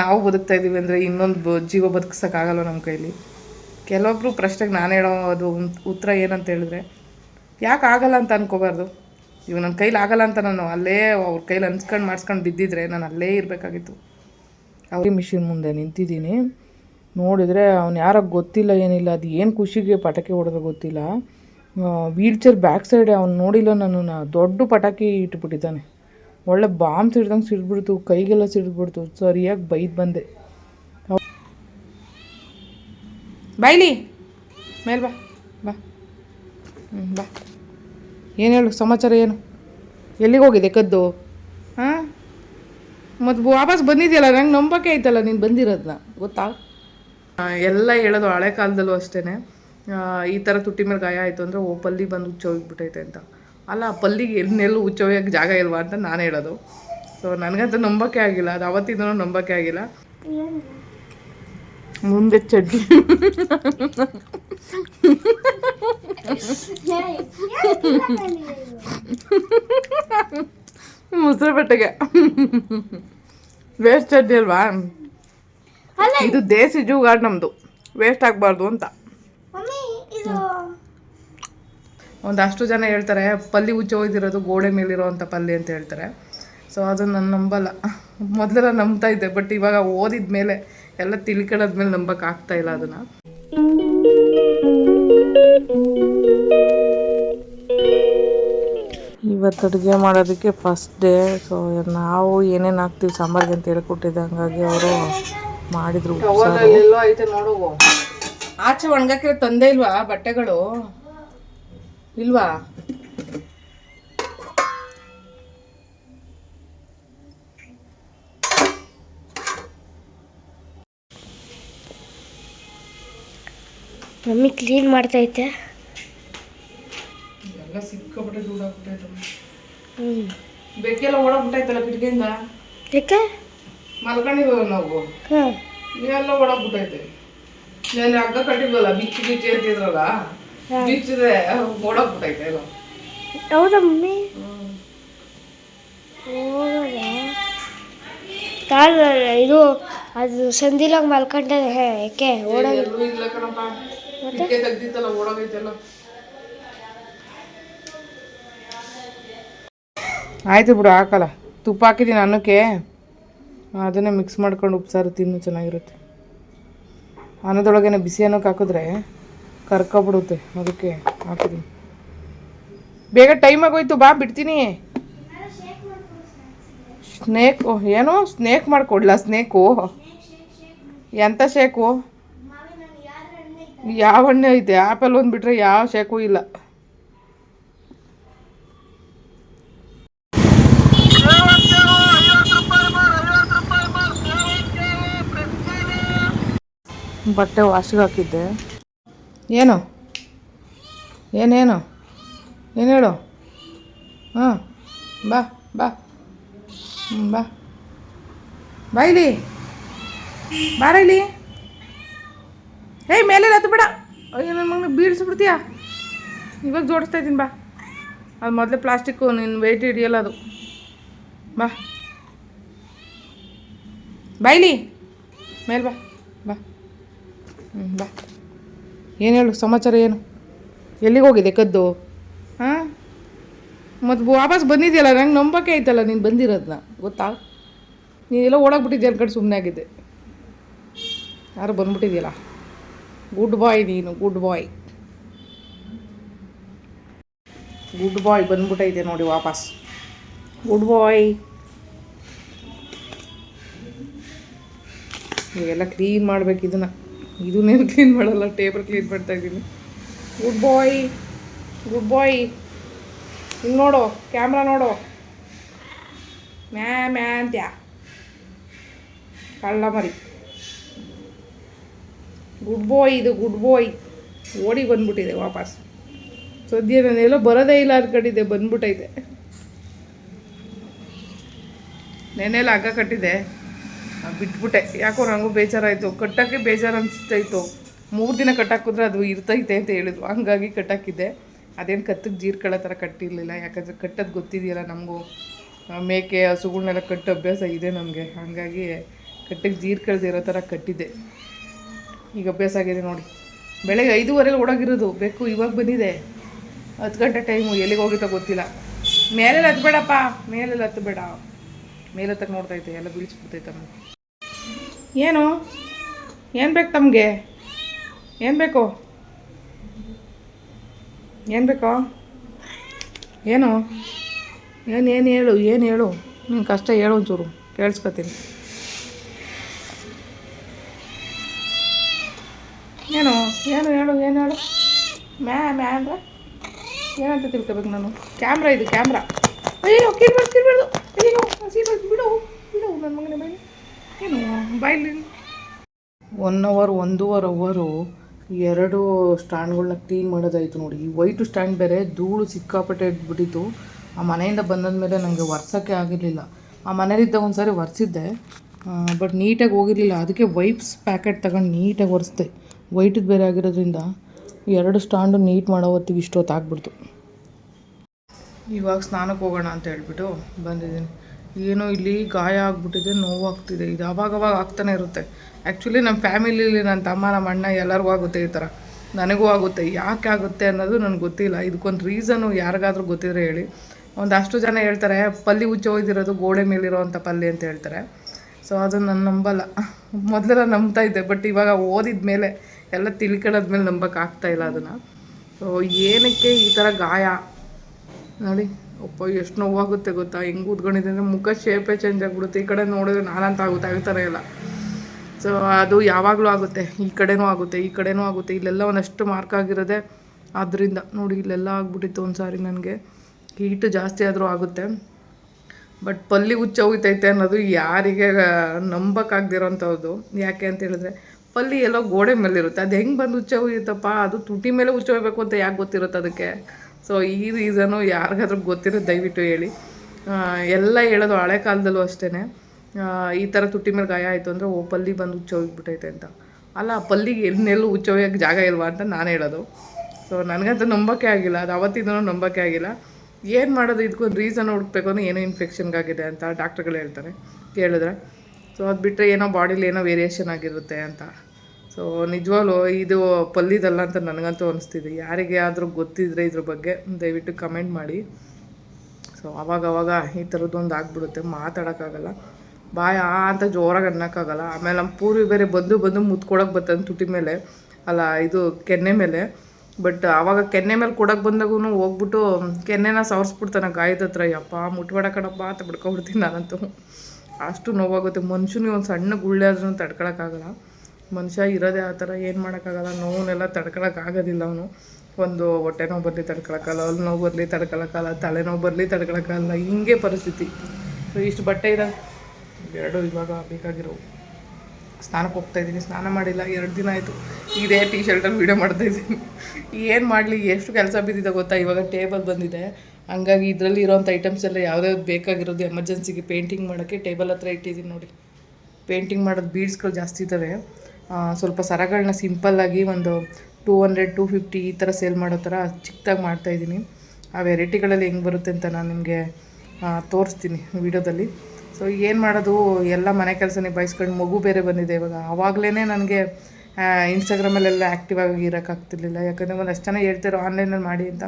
ನಾವು ಬದುಕ್ತಾ ಇದ್ದೀವಿ ಅಂದರೆ ಇನ್ನೊಂದು ಬ ಜೀವ ಬದುಕಿಸೋಕ್ಕಾಗಲ್ಲ ನಮ್ಮ ಕೈಲಿ. ಕೆಲವೊಬ್ಬರು ಪ್ರಶ್ನೆಗೆ ನಾನು ಹೇಳೋ ಅದು ಉತ್ತರ ಏನಂತ ಹೇಳಿದ್ರೆ, ಯಾಕೆ ಆಗಲ್ಲ ಅಂತ ಅನ್ಕೋಬಾರ್ದು. ಇವು ನನ್ನ ಕೈಲಿ ಆಗಲ್ಲ ಅಂತ ನಾನು ಅಲ್ಲೇ ಅವ್ರ ಕೈಲಿ ಅನ್ಸ್ಕೊಂಡು ಮಾಡಿಸ್ಕೊಂಡು ಬಿದ್ದಿದ್ರೆ ನಾನು ಅಲ್ಲೇ ಇರಬೇಕಾಗಿತ್ತು. ಅವ್ರಿಗೆ ಮಿಷಿನ್ ಮುಂದೆ ನಿಂತಿದ್ದೀನಿ. ನೋಡಿದರೆ ಅವ್ನು ಯಾರೋ ಗೊತ್ತಿಲ್ಲ, ಏನಿಲ್ಲ, ಅದು ಏನು ಖುಷಿಗೆ ಪಟಾಕಿ ಹೊಡೆದ್ರೆ ಗೊತ್ತಿಲ್ಲ. ವೀಲ್ ಚೇರ್ ಬ್ಯಾಕ್ ಸೈಡ್ ಅವ್ನು ನೋಡಿಲ್ಲ ನಾನು ದೊಡ್ಡ ಪಟಾಕಿ ಇಟ್ಬಿಟ್ಟಿದ್ದಾನೆ. ಒಳ್ಳೆ ಬಾಂಬ್ ಸಿಡ್ದಂಗೆ ಸಿಡ್ಬಿಡ್ತು ಕೈಗೆಲ್ಲ ಸಿಡ್ಬಿಡ್ತು ಸರಿಯಾಗಿ ಬೈದು ಬಂದೆ. ಬೈಲಿ. ಮೇಲ್ ಬಾ ಬಾ. ಹ್ಞೂ ಬಾ. ಏನು ಹೇಳು, ಸಮಾಚಾರ ಏನು? ಎಲ್ಲಿಗೆ ಹೋಗಿದೆ ಕದ್ದು? ಹಾಂ? ಮತ್ತು ವಾಪಸ್ ಬಂದಿದೆಯಲ್ಲ, ನಂಗೆ ನಂಬಕ್ಕೆ ಆಯ್ತಲ್ಲ ನೀನು ಬಂದಿರೋದನ್ನ ಗೊತ್ತಾ? ಎಲ್ಲ ಹೇಳೋದು ಹಳೆ ಕಾಲದಲ್ಲೂ ಅಷ್ಟೇ ಈ ಥರ ತುಟ್ಟಿ ಮೇಲೆ ಗಾಯ ಆಯಿತು ಅಂದರೆ ಓಪಲ್ಲಿ ಪಲ್ಲಿ ಬಂದು ಹುಚ್ಚೋಗಿಬಿಟ್ಟೈತೆ ಅಂತ. ಅಲ್ಲ ಪಲ್ಲಿಗೆ ಎಲ್ಲೆಲ್ಲೂ ಉಚ್ಚೋಯಕ್ಕೆ ಜಾಗ ಇಲ್ವಾ ಅಂತ ನಾನು ಹೇಳೋದು. ಸೊ ನನಗಂತೂ ನಂಬಕ್ಕೆ ಆಗಿಲ್ಲ. ಅದು ಅವತ್ತಿಂದನೂ ನಂಬಕ್ಕೆ ಆಗಿಲ್ಲ. ಮುಂದೆ ಚಡ್ಡಿ. ಮುಸ್ರೆ ಬೆಟ್ಟಗೆ. ವೇಸ್ಟ್ ಚಡ್ಡಿ ಅಲ್ವಾ? ಇದು ದೇಸಿ ಜೂಗಾಡ್ ನಮ್ಮದು ವೇಸ್ಟ್ ಆಗಬಾರ್ದು ಅಂತ. ಒಂದಷ್ಟು ಜನ ಹೇಳ್ತಾರೆ ಪಲ್ಲಿ ಹುಚ್ಚಿ ಹೋಯ್ದಿರೋದು ಗೋಡೆ ಮೇಲಿರೋ ಅಂಥ ಪಲ್ಲಿ ಅಂತ ಹೇಳ್ತಾರೆ. ಸೊ ಅದು ನಾನು ನಂಬಲ್ಲ. ಮೊದಲೆಲ್ಲ ನಂಬ್ತಾ ಇದ್ದೆ ಬಟ್ ಇವಾಗ ಓದಿದ ಮೇಲೆ ಎಲ್ಲ ತಿಳ್ಕೊಳ್ಳೋದ್ಮೇಲೆ ನಂಬಕ್ಕೆ ಆಗ್ತಾ ಇಲ್ಲ ಅದನ್ನು. ಇವತ್ತು ಅಡುಗೆ ಮಾಡೋದಕ್ಕೆ ಫಸ್ಟ್ ಡೇ ಸೊ ನಾವು ಏನೇನು ಹಾಕ್ತೀವಿ ಸಾಂಬಾರ್ಗೆ ಅಂತ ಹೇಳ್ಕೊಟ್ಟಿದ್ದೆ ಹಂಗಾಗಿ ಅವರು ಮಾಡಿದ್ರು ಆಚೆ ಒಣಗಾಕಿರೋ ತಂದೆ ಇಲ್ವಾ ಬಟ್ಟೆಗಳು? ಇಲ್ವಾ? ಮಮ್ಮಿ ಕ್ಲೀನ್ ಮಾಡ್ತೈತೆ. ಎಲ್ಲ ಸಿಕ್ಕಾಪಟ್ಟೆ ದುಡ್ಡಾಗ್ಬಿಟ್ಟೈತೆ ಹ್ಞೂ ಬೆಕ್ಕೆಲ್ಲ ಓಡಾಗ್ಬಿಟ್ಟೈತಲ್ಲ ಕಿಟಕಿಯಿಂದ ಯಾಕೆ? ಮಲ್ಕೊಂಡಿದ್ವಲ್ಲ ನಾವು. ಹಾಂ ಎಲ್ಲ ಓಡಾಗ್ಬಿಟ್ಟೈತೆ. ನಾನು ಹಗ್ಗ ಕಟ್ಟಿದ್ವಲ್ಲ ಬಿಚ್ಚಿ ಬಿಚ್ಚಿ ಅಂತಿದ್ರಲ್ಲ? ಬಿಚ್ಚಿದ್ರೆ ಓಡೋಗ್ಬಿಟ್ಟೈತೆ ಎಲ್ಲ ಹೌದಾ ಮಮ್ಮಿ? ಹೌದಾ ಕಾಲ್ ಇದು ಅದು ಸಂದಿಲಾಗ ಮಲ್ಕೊಂಡೆ ಯಾಕೆ ಓಡ ಎಲ್ಲೂ ಇಲ್ಲ ಕಣಪ್ಪ. ಕಿಟಕಿ ತೆಗ್ದಿತ್ತಲ್ಲ ಓಡೋಗೈತೆಲ್ಲ. ಆಯ್ತು ಬಿಡು ಹಾಕಲ್ಲ. ತುಪ್ಪ ಹಾಕಿದ್ದೀನಿ ಅನ್ನಕ್ಕೆ. ಅದನ್ನೇ ಮಿಕ್ಸ್ ಮಾಡ್ಕೊಂಡು ಉಪ್ಸಾರು ತಿನ್ನು ಚೆನ್ನಾಗಿರುತ್ತೆ. ಅನ್ನದೊಳಗೇನೆ ಬಿಸಿ ಅನ್ನಕ್ಕೆ ಹಾಕಿದ್ರೆ ಕರ್ಕೊಬಿಡುತ್ತೆ. ಅದಕ್ಕೆ ಹಾಕಿದ್ದೀನಿ ಬೇಗ ಟೈಮ್ ಆಗೋಯ್ತು, ಬಾ, ಬಿಡ್ತೀನಿ. ಸ್ನೇಕ್ ಏನು ಸ್ನೇಕ್ ಮಾಡಿಕೊಡ್ಲಾ ಸ್ನೇಕು ಎಂಥ ಶೇಕು ಯಾವ ಹಣ್ಣು ಐತೆ ಆ್ಯಪಲ್ ಒಂದು ಬಿಟ್ರೆ ಯಾವ ಶೇಕು ಇಲ್ಲ. ಬಟ್ಟೆ ವಾಶಿಗೆ ಹಾಕಿದ್ದೆ. ಏನು? ಏನೇನು? ಏನು ಹೇಳು? ಹಾಂ, ಬಾ ಬಾ. ಹ್ಞೂ ಬಾ. ಬಾ ಇಲ್ಲಿ. ಬಾರ ಇಲ್ಲಿ. ಏಯ್ ಮೇಲೆ ಹತ್ತು ಬೇಡ. ಅಯ್ಯೋ ನನ್ನ ಮಗನ ಬೀಳ್ಸ್ಬಿಡ್ತೀಯ? ಇವಾಗ ಜೋಡಿಸ್ತಾ ಇದ್ದೀನಿ, ಬಾ. ಅದು ಮೊದಲೇ ಪ್ಲಾಸ್ಟಿಕ್ಕು ನಿನ್ನ ವೆಯ್ಟ್ ಹಿಡಿಯಲ್ಲ ಅದು. ಬಾ. ಬಾಯ್ಲಿ ಮೇಲೆ ಬಾ. ಬಾ. ಹ್ಞೂ ಬಾ. ಏನು ಹೇಳು, ಸಮಾಚಾರ ಏನು? ಎಲ್ಲಿಗೆ ಹೋಗಿದೆ ಕದ್ದು? ಹಾಂ? ಮತ್ತು ವಾಪಸ್ ಬಂದಿದೆಯಲ್ಲ, ನಂಗೆ ನಂಬಕ್ಕೆ ಆಯ್ತಲ್ಲ ನೀನು ಬಂದಿರೋದನ್ನ ಗೊತ್ತಾ? ನೀನೆಲ್ಲ ಓಡಾಕ್ಬಿಟ್ಟಿದ್ದೆ ಕಡೆ ಸುಮ್ಮನೆ ಆಗಿದ್ದೆ. ಯಾರು ಬಂದ್ಬಿಟ್ಟಿದೆಯಲ್ಲ? ಗುಡ್ ಬಾಯ್ ನೀನು ಗುಡ್ ಬಾಯ್ ಗುಡ್ ಬಾಯ್ ಬಂದ್ಬಿಟ್ಟೈತೆ ನೋಡಿ ವಾಪಸ್. ಗುಡ್ ಬಾಯ್ ಇವೆಲ್ಲ ಕ್ಲೀನ್ ಮಾಡ್ಬೇಕು ಇದನ್ನ. ಇದನ್ನೇನು ಕ್ಲೀನ್ ಮಾಡಲ್ಲ ಟೇಬಲ್ ಕ್ಲೀನ್ ಮಾಡ್ತಾ ಇದ್ದೀನಿ. ಗುಡ್ ಬಾಯ್ ಗುಡ್ ಬಾಯ್ ಹಿಂಗೆ ನೋಡು ಕ್ಯಾಮ್ರಾ ನೋಡು. ಮ್ಯಾ ಮ್ಯಾ ಅಂತ್ಯ? ಕಳ್ಳ ಮರಿ. ಗುಡ್ ಬಾಯ್ ಇದು ಗುಡ್ ಬಾಯ್ ಓಡಿ ಬಂದ್ಬಿಟ್ಟಿದೆ ವಾಪಸ್. ಸದ್ಯ ನಾನೆಲ್ಲೋ ಬರೋದೇ ಇಲ್ಲ ಅನ್ಕೊಂಡಿದ್ದೆ, ಬಂದ್ಬಿಟ್ಟೈತೆ. ನೆನೆಲ್ಲ ಹಗ್ಗ ಕಟ್ಟಿದೆ ಬಿಟ್ಬಿಟ್ಟೆ. ಯಾಕೋ ನನಗೂ ಬೇಜಾರಾಯಿತು. ಕಟ್ಟೋಕ್ಕೆ ಬೇಜಾರು ಅನಿಸ್ತಾಯಿತ್ತು ಮೂರು ದಿನ ಕಟ್ಟಾಕಿದ್ರೆ ಅದು ಇರ್ತೈತೆ ಅಂತ ಹೇಳಿದ್ರು ಹಂಗಾಗಿ ಕಟ್ಟಾಕಿದ್ದೆ. ಅದೇನು ಕತ್ತಿಗೆ ಜೀರ್ಕೊಳ್ಳೋ ಥರ ಕಟ್ಟಿರಲಿಲ್ಲ. ಯಾಕಂದರೆ ಕಟ್ಟೋದು ಗೊತ್ತಿದೆಯಲ್ಲ ನಮಗೂ. ಮೇಕೆ, ಹಸುಗಳ್ನೆಲ್ಲ ಕಟ್ಟೋ ಅಭ್ಯಾಸ ಇದೆ ನಮಗೆ. ಹಾಗಾಗಿ ಕಟ್ಟಿಗೆ ಜೀರ್ಕಳ್ದಿರೋ ಥರ ಕಟ್ಟಿದ್ದೆ. ಈಗ ಅಭ್ಯಾಸ ಆಗಿದೆ ನೋಡಿ. ಬೆಳಗ್ಗೆ ಐದೂವರೆಲಿ ಓಡೋಗಿರೋದು. ಬೇಕು ಇವಾಗ ಬಂದಿದೆ. ಹತ್ತು ಗಂಟೆ ಟೈಮು. ಎಲ್ಲಿಗೆ ಹೋಗಿತ್ತೋ ಗೊತ್ತಿಲ್ಲ. ಮೇಲೆಲ್ಲ ಹತ್ಬೇಡಪ್ಪ. ಮೇಲೆಲ್ಲ ಹತ್ತಬೇಡ ಮೇಲೆ ಹತ್ತಕ್ಕೆ ನೋಡ್ತೈತೆ ಎಲ್ಲ ಬೀಳಿಸ್ಬಿಡ್ತೈತೆ ನಮಗೆ. ಏನು? ಏನು ಬೇಕು ತಮಗೆ? ಏನು ಬೇಕು? ಏನು ಬೇಕು? ಏನು? ಏನು ಏನು ಹೇಳು ಏನು ಹೇಳು? ನೀನು ಕಷ್ಟ ಹೇಳು ಒಂಚೂರು, ಕೇಳಿಸ್ಕೊತೀನಿ. ಏನು ಏನು ಹೇಳು ಏನು ಹೇಳು? ಮ್ಯಾ ಮ್ಯಾ ಅಂದ್ರೆ? ಏನಂತ ತಿಳ್ಕೊಬೇಕು ನಾನು? ಕ್ಯಾಮ್ರಾ ಇದು, ಕ್ಯಾಮ್ರಾ. ಅಯ್ಯೋ ಕಿರ್ಬಾರ್ದು ಕಿರ್ಬಾರ್ದು ಅಯ್ಯೋ, ಸೀಬಾರ್ದು, ಬಿಡು ಬಿಡು, ನನ್ನ ಮಗನ ಬಾಯಿ ಏನು, ಬಾಯ್ಲಿ? ಒನ್ ಅವರ್ ಒಂದೂವರೆ ಅವರು ಎರಡು ಸ್ಟ್ಯಾಂಡ್ಗಳನ್ನ ಕ್ಲೀನ್ ಮಾಡೋದಾಯಿತು ನೋಡಿ. ಈ ವೈಟು ಸ್ಟ್ಯಾಂಡ್ ಬೇರೆ ಧೂಳು ಸಿಕ್ಕಾಪಟ್ಟೆ ಇಟ್ಬಿಟ್ಟಿತ್ತು ಆ ಮನೆಯಿಂದ ಬಂದಾದ್ಮೇಲೆ ನನಗೆ ಒರ್ಸೋಕ್ಕೆ ಆಗಿರಲಿಲ್ಲ. ಆ ಮನೇಲಿದ್ದಾಗ ಒಂದು ಸಾರಿ ಒರೆಸಿದ್ದೆ ಬಟ್ ನೀಟಾಗಿ ಹೋಗಿರಲಿಲ್ಲ. ಅದಕ್ಕೆ ವೈಪ್ಸ್ ಪ್ಯಾಕೆಟ್ ತಗೊಂಡು ನೀಟಾಗಿ ಒರೆಸ್ದೆ. ವೈಟದ್ದು ಬೇರೆ ಆಗಿರೋದ್ರಿಂದ ಎರಡು ಸ್ಟ್ಯಾಂಡು ನೀಟ್ ಮಾಡೋ ಹೊತ್ತಿಗೆ ಇಷ್ಟೊತ್ತು ಆಗ್ಬಿಡ್ತು ಇವಾಗ ಸ್ನಾನಕ್ಕೆ ಹೋಗೋಣ ಅಂತ ಹೇಳ್ಬಿಟ್ಟು ಬಂದಿದ್ದೀನಿ. ಏನೋ ಇಲ್ಲಿ ಗಾಯ ಆಗ್ಬಿಟ್ಟಿದೆ ನೋವಾಗ್ತಿದೆ ಇದು ಅವಾಗವಾಗ ಆಗ್ತಾನೆ ಇರುತ್ತೆ. ಆ್ಯಕ್ಚುಲಿ ನಮ್ಮ ಫ್ಯಾಮಿಲಿಲಿ ನನ್ನ ತಮ್ಮ ನಮ್ಮ ಅಣ್ಣ ಎಲ್ಲರಿಗೂ ಆಗುತ್ತೆ ಈ ಥರ. ನನಗೂ ಆಗುತ್ತೆ. ಯಾಕೆ ಆಗುತ್ತೆ ಅನ್ನೋದು ನನಗೆ ಗೊತ್ತಿಲ್ಲ. ಇದಕ್ಕೊಂದು ರೀಸನು ಯಾರಿಗಾದ್ರೂ ಗೊತ್ತಿದ್ರೆ ಹೇಳಿ. ಒಂದಷ್ಟು ಜನ ಹೇಳ್ತಾರೆ, ಪಲ್ಲಿ ಉಚ್ಚ ಹೋಯ್ದಿರೋದು ಗೋಡೆ ಮೇಲಿರೋವಂಥ ಪಲ್ಲಿ ಅಂತ ಹೇಳ್ತಾರೆ. ಸೊ ಅದನ್ನು ನಾನು ನಂಬಲ್ಲ. ಮೊದಲೆಲ್ಲ ನಂಬ್ತಾ ಇದ್ದೆ ಬಟ್ ಇವಾಗ ಓದಿದ ಮೇಲೆ ಎಲ್ಲ ತಿಳ್ಕೊಳ್ಳೋದ್ಮೇಲೆ ನಂಬಕ್ಕೆ ಆಗ್ತಾ ಇಲ್ಲ ಅದನ್ನು. ಸೊ ಏನಕ್ಕೆ ಈ ಥರ ಗಾಯ? ನೋಡಿ. ಅಪ್ಪ, ಎಷ್ಟು ನೋವಾಗುತ್ತೆ ಗೊತ್ತಾ? ಹೆಂಗೆ ಕೂತ್ಕೊಂಡಿದ್ದೆ ಅಂದರೆ ಮುಖ ಶೇಪೇ ಚೇಂಜ್ ಆಗಿಬಿಡುತ್ತೆ. ಈ ಕಡೆ ನೋಡಿದ್ರೆ ನಾನಂತ ಆಗುತ್ತೆ? ಆಗ್ತಾನೆ ಇಲ್ಲ ಸೊ ಅದು ಯಾವಾಗಲೂ ಆಗುತ್ತೆ. ಈ ಕಡೆನೂ ಆಗುತ್ತೆ, ಈ ಕಡೆನೂ ಆಗುತ್ತೆ. ಇಲ್ಲೆಲ್ಲ ಒಂದಷ್ಟು ಮಾರ್ಕ್ ಆಗಿರೋದೆ ಆದ್ದರಿಂದ ನೋಡಿ, ಇಲ್ಲೆಲ್ಲ ಆಗ್ಬಿಟ್ಟಿತ್ತು ಒಂದು ಸಾರಿ ನನಗೆ. ಹೀಟು ಜಾಸ್ತಿ ಆದರೂ ಆಗುತ್ತೆ. ಬಟ್ ಪಲ್ಲಿ ಹುಚ್ಚ ಹೋಗ್ತೈತೆ ಅನ್ನೋದು ಯಾರಿಗೆ ನಂಬಕ್ಕಾಗ್ದಿರೋಂಥದ್ದು ಯಾಕೆ ಅಂತ ಹೇಳಿದ್ರೆ, ಪಲ್ಲಿ ಎಲ್ಲೋ ಗೋಡೆ ಮೇಲೆ ಇರುತ್ತೆ ಅದು ಹೆಂಗೆ ಬಂದು ಹುಚ್ಚ ಹೋಗಿತ್ತಪ್ಪ ಅದು ತುಟಿ ಮೇಲೆ ಹುಚ್ಚ ಹೋಗ್ಬೇಕು ಅಂತ ಯಾಕೆ ಗೊತ್ತಿರುತ್ತೆ ಅದಕ್ಕೆ? ಸೊ ಈ ರೀಸನು ಯಾರಿಗಾದ್ರೂ ಗೊತ್ತಿರೋ ದಯವಿಟ್ಟು ಹೇಳಿ. ಎಲ್ಲ ಹೇಳೋದು ಹಳೆ ಕಾಲದಲ್ಲೂ ಅಷ್ಟೇ ಈ ಥರ ತುಟ್ಟಿ ಮೇಲೆ ಗಾಯ ಆಯಿತು ಅಂದರೆ ಓ, ಪಲ್ಲಿ ಬಂದು ಹುಚ್ಚ ಹೋಗ್ಬಿಟ್ಟೈತೆ ಅಂತ. ಅಲ್ಲ ಪಲ್ಲಿಗೆ ಎಲ್ಲೆಲ್ಲೂ ಹುಚ್ಚ ಹೋಗೋಕ್ಕೆ ಜಾಗ ಇಲ್ವಾ ಅಂತ ನಾನು ಹೇಳೋದು. ಸೊ ನನಗಂತೂ ನಂಬೋಕೆ ಆಗಿಲ್ಲ. ಅದು ಅವತ್ತಿಂದನೂ ನಂಬೋಕೆ ಆಗಿಲ್ಲ. ಏನು ಮಾಡೋದು ಇದಕ್ಕೊಂದು ರೀಸನ್ ಹುಡುಕ್ಬೇಕು ಅಂದರೆ ಏನೋ ಇನ್ಫೆಕ್ಷನ್ಗಾಗಿದೆ ಅಂತ ಡಾಕ್ಟ್ರುಗಳು ಹೇಳ್ತಾರೆ. ಕೇಳಿದ್ರೆ. ಸೊ ಅದು ಬಿಟ್ಟರೆ ಏನೋ ಬಾಡಿಲಿ ಏನೋ ವೇರಿಯೇಷನ್ ಆಗಿರುತ್ತೆ ಅಂತ. ಸೊ ನಿಜವಾಗ್ಲೂ ಇದು ಪಲ್ಲಿದಲ್ಲ ಅಂತ ನನಗಂತೂ ಅನಿಸ್ತಿದೆ. ಯಾರಿಗೆ ಆದರೂ ಗೊತ್ತಿದ್ರೆ ಇದ್ರ ಬಗ್ಗೆ ದಯವಿಟ್ಟು ಕಮೆಂಟ್ ಮಾಡಿ. ಸೊ ಅವಾಗ ಅವಾಗ ಈ ಥರದ್ದೊಂದು ಆಗ್ಬಿಡುತ್ತೆ. ಮಾತಾಡೋಕ್ಕಾಗಲ್ಲ. ಬಾಯ, ಆ, ಅಂತ ಜೋರಾಗಿ ಅನ್ನೋಕ್ಕಾಗಲ್ಲ. ಆಮೇಲೆ ನಮ್ಮ ಪೂರ್ವಿ ಬೇರೆ ಬಂದು ಬಂದು ಮುತ್ಕೊಡಕ್ಕೆ ಬರ್ತಾನೆ ತುಟಿ ಮೇಲೆ. ಅಲ್ಲ, ಇದು ಕೆನ್ನೆ ಮೇಲೆ. ಬಟ್ ಆವಾಗ ಕೆನ್ನೆ ಮೇಲೆ ಕೊಡಕ್ಕೆ ಬಂದಾಗೂ ಹೋಗ್ಬಿಟ್ಟು ಕೆನ್ನೆನ ಸವರ್ಸ್ಬಿಡ್ತಾನೆ ಗಾಯದ ಹತ್ರ. ಯಪ್ಪ, ಮುಟ್ಬೇಡ ಕಣಪ್ಪ ಅಂತ ಬಿಡ್ಕೊಬಿಡ್ತೀನಿ ನಾನಂತೂ. ಅಷ್ಟು ನೋವಾಗುತ್ತೆ. ಮನುಷ್ಯನಿಗೆ ಒಂದು ಸಣ್ಣ ಗುಳ್ಳೆ ಆದ್ರೂ ತಡ್ಕೊಳಕ್ಕಾಗಲ್ಲ. ಮನುಷ್ಯ ಇರೋದೇ ಆ ಥರ ಏನು ಮಾಡೋಕ್ಕಾಗಲ್ಲ. ನೋವನ್ನೆಲ್ಲ ತಡ್ಕೊಳಕ್ಕಾಗೋದಿಲ್ಲ ಅವನು. ಒಂದು ಹೊಟ್ಟೆ ನೋವು ಬರಲಿ ತಡ್ಕೊಳಕ್ಕಾಗಲ್ಲ ಅಲ್ಲಿ ನೋವು ಬರಲಿ ತಡ್ಕೊಳಕ್ಕಾಗಲ್ಲ ತಲೆನೋವು ಬರಲಿ ತಡ್ಕೊಳಕ್ಕಾಗಲ್ಲ ಹಿಂಗೆ ಪರಿಸ್ಥಿತಿ. ಸೊ ಇಷ್ಟು ಬಟ್ಟೆ ಇದೆ. ಎರಡು ಇವಾಗ ಬೇಕಾಗಿರೋವು. ಸ್ನಾನಕ್ಕೆ ಹೋಗ್ತಾ ಇದ್ದೀನಿ. ಸ್ನಾನ ಮಾಡಿಲ್ಲ, ಎರಡು ದಿನ ಆಯಿತು. ಇದೇ ಟೀ ಶರ್ಟಲ್ಲಿ ವೀಡಿಯೋ ಮಾಡ್ತಾ ಇದ್ದೀನಿ. ಏನು ಮಾಡಲಿ, ಎಷ್ಟು ಕೆಲಸ ಬಿದ್ದಿದೆ ಗೊತ್ತಾ? ಇವಾಗ ಟೇಬಲ್ ಬಂದಿದೆ. ಹಂಗಾಗಿ ಇದರಲ್ಲಿ ಇರೋಂಥ ಐಟಮ್ಸ್ ಎಲ್ಲ ಯಾವುದೇ ಬೇಕಾಗಿರೋದು ಎಮರ್ಜೆನ್ಸಿಗೆ ಪೇಂಟಿಂಗ್ ಮಾಡೋಕ್ಕೆ ಟೇಬಲ್ ಹತ್ರ ಇಟ್ಟಿದ್ದೀನಿ ನೋಡಿ. ಪೇಂಟಿಂಗ್ ಮಾಡೋದು ಬೀಡ್ಸ್ಗಳು ಜಾಸ್ತಿ ಇದ್ದಾವೆ. ಸ್ವಲ್ಪ ಸರಗಳನ್ನ ಸಿಂಪಲ್ಲಾಗಿ ಒಂದು ಟೂ ಹಂಡ್ರೆಡ್ ಟೂ ಫಿಫ್ಟಿ ಈ ಥರ ಸೇಲ್ ಮಾಡೋ ಥರ ಚಿಕ್ಕದಾಗಿ ಮಾಡ್ತಾಯಿದ್ದೀನಿ ಆ ವೆರೈಟಿಗಳಲ್ಲಿ ಹೆಂಗೆ ಬರುತ್ತೆ ಅಂತ ನಾನು ನಿಮಗೆ ತೋರಿಸ್ತೀನಿ ವಿಡಿಯೋದಲ್ಲಿ. ಸೊ ಏನು ಮಾಡೋದು, ಎಲ್ಲ ಮನೆ ಕೆಲಸ ನಿಭಾಯಿಸ್ಕೊಂಡು ಮಗು ಬೇರೆ ಬಂದಿದೆ ಇವಾಗ. ಆವಾಗಲೇ ನನಗೆ ಇನ್ಸ್ಟಾಗ್ರಾಮಲ್ಲೆಲ್ಲ ಆ್ಯಕ್ಟಿವ್ ಆಗಿ ಇರೋಕ್ಕಾಗ್ತಿರ್ಲಿಲ್ಲ ಯಾಕಂದರೆ ಅಷ್ಟು ಜನ ಹೇಳ್ತಾರೋ ಆನ್ಲೈನಲ್ಲಿ ಮಾಡಿ ಅಂತ.